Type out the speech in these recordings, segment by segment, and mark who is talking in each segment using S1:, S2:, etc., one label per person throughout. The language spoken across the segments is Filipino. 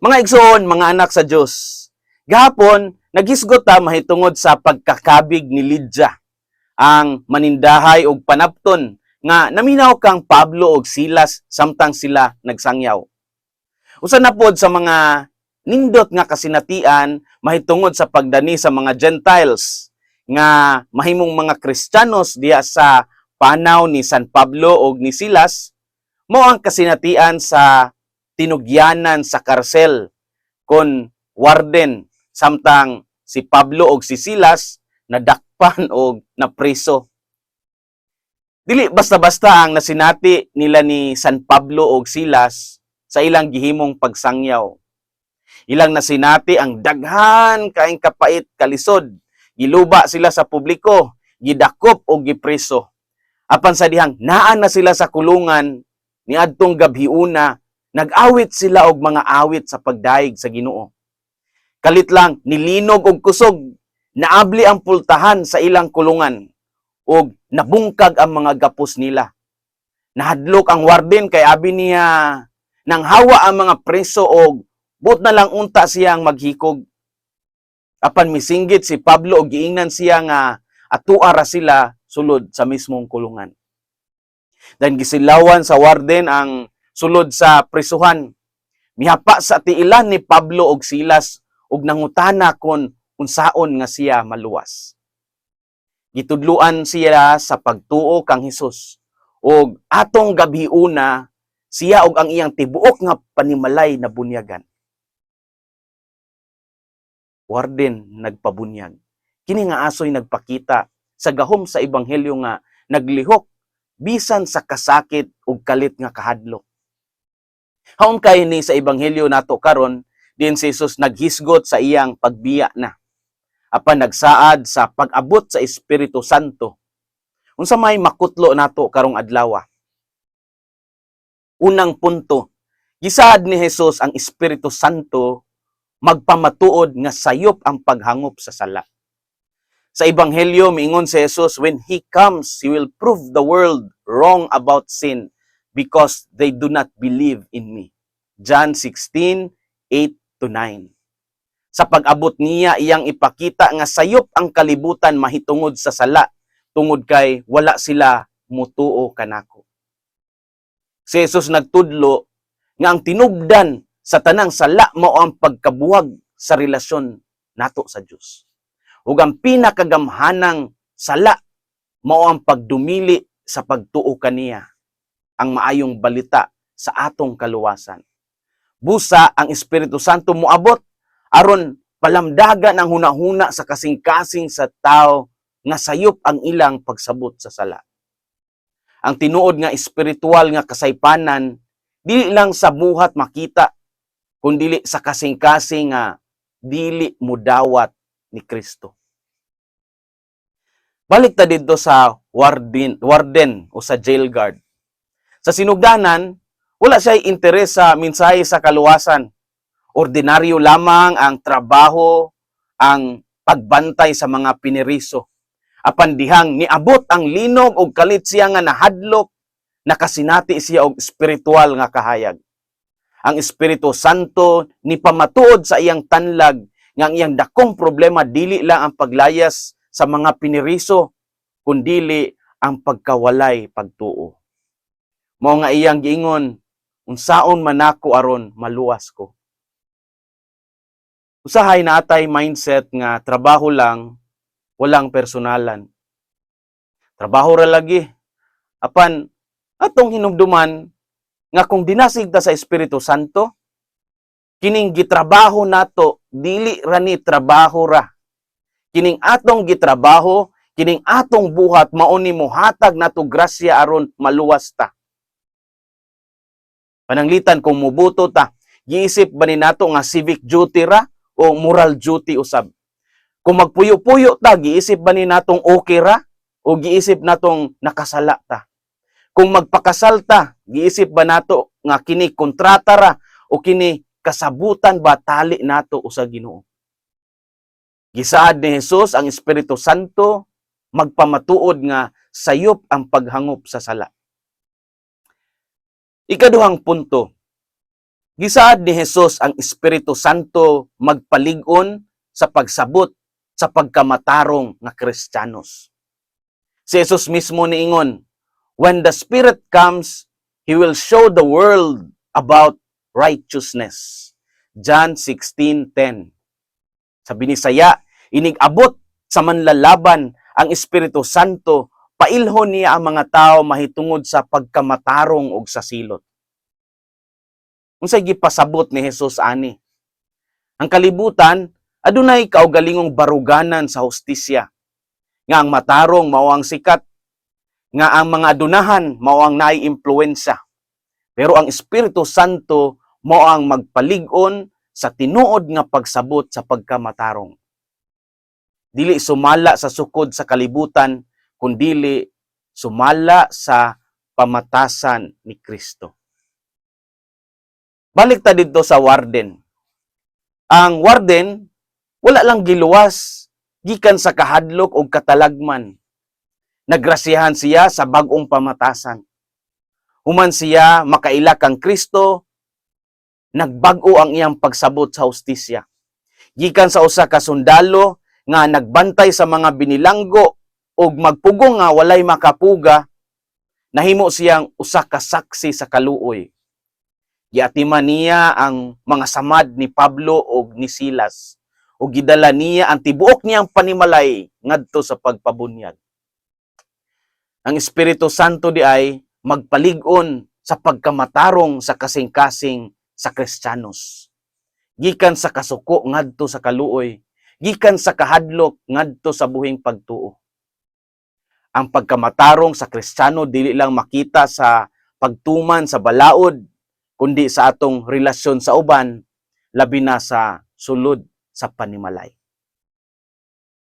S1: Mga igsoon, mga anak sa Dios. Gahapon, naghisgot ta mahitungod sa pagkakabig ni Lydia, ang manindahay og panapton nga naminaw kang Pablo og Silas samtang sila nagsangyaw. Usa na pod sa mga nindot nga kasinatian mahitungod sa pagdani sa mga Gentiles nga mahimong mga Kristiyanos diya sa panaw ni San Pablo og ni Silas mo ang kasinatian sa tinugyanan sa karsel kon warden samtang si Pablo og si Silas nadakpan og napriso. Dili basta-basta ang nasinati nila ni San Pablo og Silas sa ilang gihimong pagsangyaw. Ilang nasinati ang daghan kaing kapait kalisod. Giluba sila sa publiko, gidakop o gipreso. Apan sa dihang naan na sila sa kulungan ni adtong gabhiuna, nag-awit sila og mga awit sa pagdaig sa Ginoo. Kalit lang nilinog og kusog, naabli ang pultahan sa ilang kulungan og nabungkag ang mga gapos nila. Nahadlok ang warden kay abi niya nang hawa ang mga preso og but na lang unta siyang maghikog. Apan misinggit si Pablo og giingnan siya nga atuara sila sulod sa mismong kulungan. Dan gisilawan sa warden ang sulod sa prisuhan. Mihapa sa tiilan ni Pablo og Silas og nangutana kon unsaon nga siya maluwas. Gitudluan siya sa pagtuo kang Hesus og atong gabhiuna siya og ang iyang tibuok nga panimalay na bunyagan. Warden nagpabunyag. Kini nga asoy nagpakita sa gahom sa ebanghelyo nga naglihok bisan sa kasakit ug kalit nga kahadlok. Haon kay ni sa ebanghelyo nato karon din si Jesus naghisgot sa iyang pagbiya na. Apan nagsaad sa pag-abot sa Espiritu Santo. Unsa may makutlo nato karong adlaw. Unang punto, gisaad ni Jesus ang Espiritu Santo magpamatuod nga sayop ang paghangop sa sala. Sa Ebanghelyo, miingon si Jesus, when He comes, He will prove the world wrong about sin because they do not believe in me. John 16, 8 to 9. Sa pag-abot niya, iyang ipakita nga sayop ang kalibutan mahitungod sa sala, tungod kay wala sila mutuo kanako. Si Jesus nagtudlo nga ang tinubdan sa tanang sala mao ang pagkabuwag sa relasyon nato sa Dios. Ug ang pinakagamhanang sala mao ang pagdumili sa pagtuo kaniya ang maayong balita sa atong kaluwasan. Busa ang Espiritu Santo moabot aron palamdagan ang hunahuna sa kasing-kasing sa tao nga sayop ang ilang pagsabot sa sala. Ang tinuod nga espiritual nga kasaypanan dili lang sa buhat makita kundili sa kasing-kasing nga dili mudawat ni Kristo. Balik ta dito sa warden, warden o sa jail guard. Sa sinugdanan, wala siya interes sa mensahe sa kaluwasan. Ordinaryo lamang ang trabaho, ang pagbantay sa mga piniriso. Apan dihang niabot ang linog og kalit siya nga nahadlok, nakasinati siya og espiritual nga kahayag ang Espiritu Santo ni pamatuod sa iyang tanlag nga ang iyang dakong problema dili lang ang paglayas sa mga piniriso kundili ang pagkawalay pagtuo. Mao nga iyang giingon unsaon man ako aron maluwas ko. Usahay na atay mindset nga trabaho lang walang personalan. Trabaho ra lagi. Apan atong hinumduman nga kung dinasig ta sa Espiritu Santo, kining gitrabaho nato, dili ra ni trabaho ra. Kining atong gitrabaho, kining atong buhat, mauni mo hatag nato grasya aron maluwas ta. Pananglitan kung mubuto ta, giisip ba ni nato nga civic duty ra o moral duty usab? Kung magpuyo-puyo ta, giisip ba ni natong okay ra o giisip natong nakasala ta? kung magpakasal ta, giisip ba nato nga kini kontrata ra o kini kasabutan ba tali nato usa Ginoo? Gisaad ni Jesus ang Espiritu Santo magpamatuod nga sayop ang paghangop sa sala. Ikaduhang punto, Gisaad ni Jesus ang Espiritu Santo magpalig-on sa pagsabot sa pagkamatarong nga Kristiyanos. Si Jesus mismo niingon, When the Spirit comes, He will show the world about righteousness. John 16.10 Sa binisaya, inig-abot sa manlalaban ang Espiritu Santo, pailhon niya ang mga tao mahitungod sa pagkamatarong og sa silot. Unsay gipasabot ni Jesus ani? Ang kalibutan adunay kaugalingong baruganan sa hustisya. Nga ang matarong mao ang sikat, nga ang mga adunahan mao ang naay impluwensya. Pero ang Espiritu Santo mao ang magpalig-on sa tinuod nga pagsabot sa pagkamatarong. Dili sumala sa sukod sa kalibutan, kundili sumala sa pamatasan ni Kristo. Balik ta dito sa warden. Ang warden, wala lang giluwas, gikan sa kahadlok o katalagman. Nagrasiyahan siya sa bagong pamatasan. Human siya makaila kang Kristo, nagbago ang iyang pagsabot sa hustisya. Gikan sa usa ka sundalo nga nagbantay sa mga binilanggo ug magpugong nga walay makapuga, nahimo siyang usa ka saksi sa kaluoy. Giatiman niya ang mga samad ni Pablo ug ni Silas ug gidala niya ang tibuok niyang panimalay ngadto sa pagpabunyag. Ang Espiritu Santo di ay magpalig-on sa pagkamatarong sa kasing-kasing sa Kristiyanos. Gikan sa kasuko ngadto sa kaluoy, gikan sa kahadlok ngadto sa buhing pagtuo. Ang pagkamatarong sa Kristiyano dili lang makita sa pagtuman sa balaod, kundi sa atong relasyon sa uban, labi na sa sulod sa panimalay.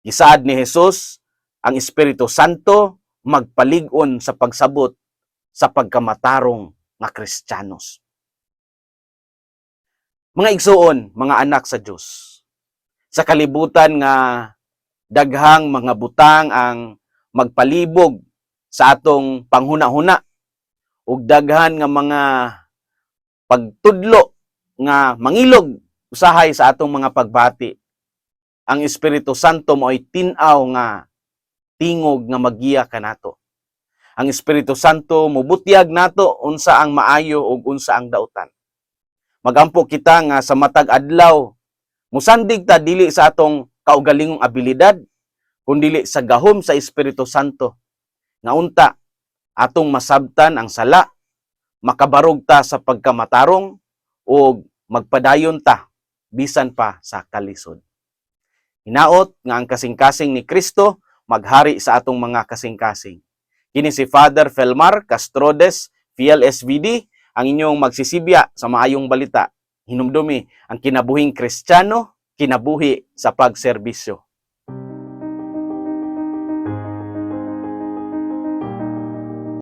S1: Gisaad ni Jesus, ang Espiritu Santo magpalig-on sa pagsabot sa pagkamatarong nga Kristiyanos. Mga igsuon, mga anak sa Dios. Sa kalibutan nga daghang mga butang ang magpalibog sa atong panghuna-huna ug daghan nga mga pagtudlo nga mangilog usahay sa atong mga pagbati. Ang Espiritu Santo mo tinaw nga tingog nga magiya kanato. Ang Espiritu Santo mubutyag nato unsa ang maayo ug unsa ang dautan. Magampo kita nga sa matag adlaw musandig ta dili sa atong kaugalingong abilidad kundi sa gahom sa Espiritu Santo. Nga unta atong masabtan ang sala, makabarog ta sa pagkamatarong o magpadayon ta bisan pa sa kalisod. Hinaot nga ang kasing-kasing ni Kristo maghari sa atong mga kasing-kasing. Kini si Father Felmar Castrodes, PLSVD, ang inyong magsisibya sa maayong balita. Hinumdumi ang kinabuhing Kristiyano, kinabuhi sa pagserbisyo.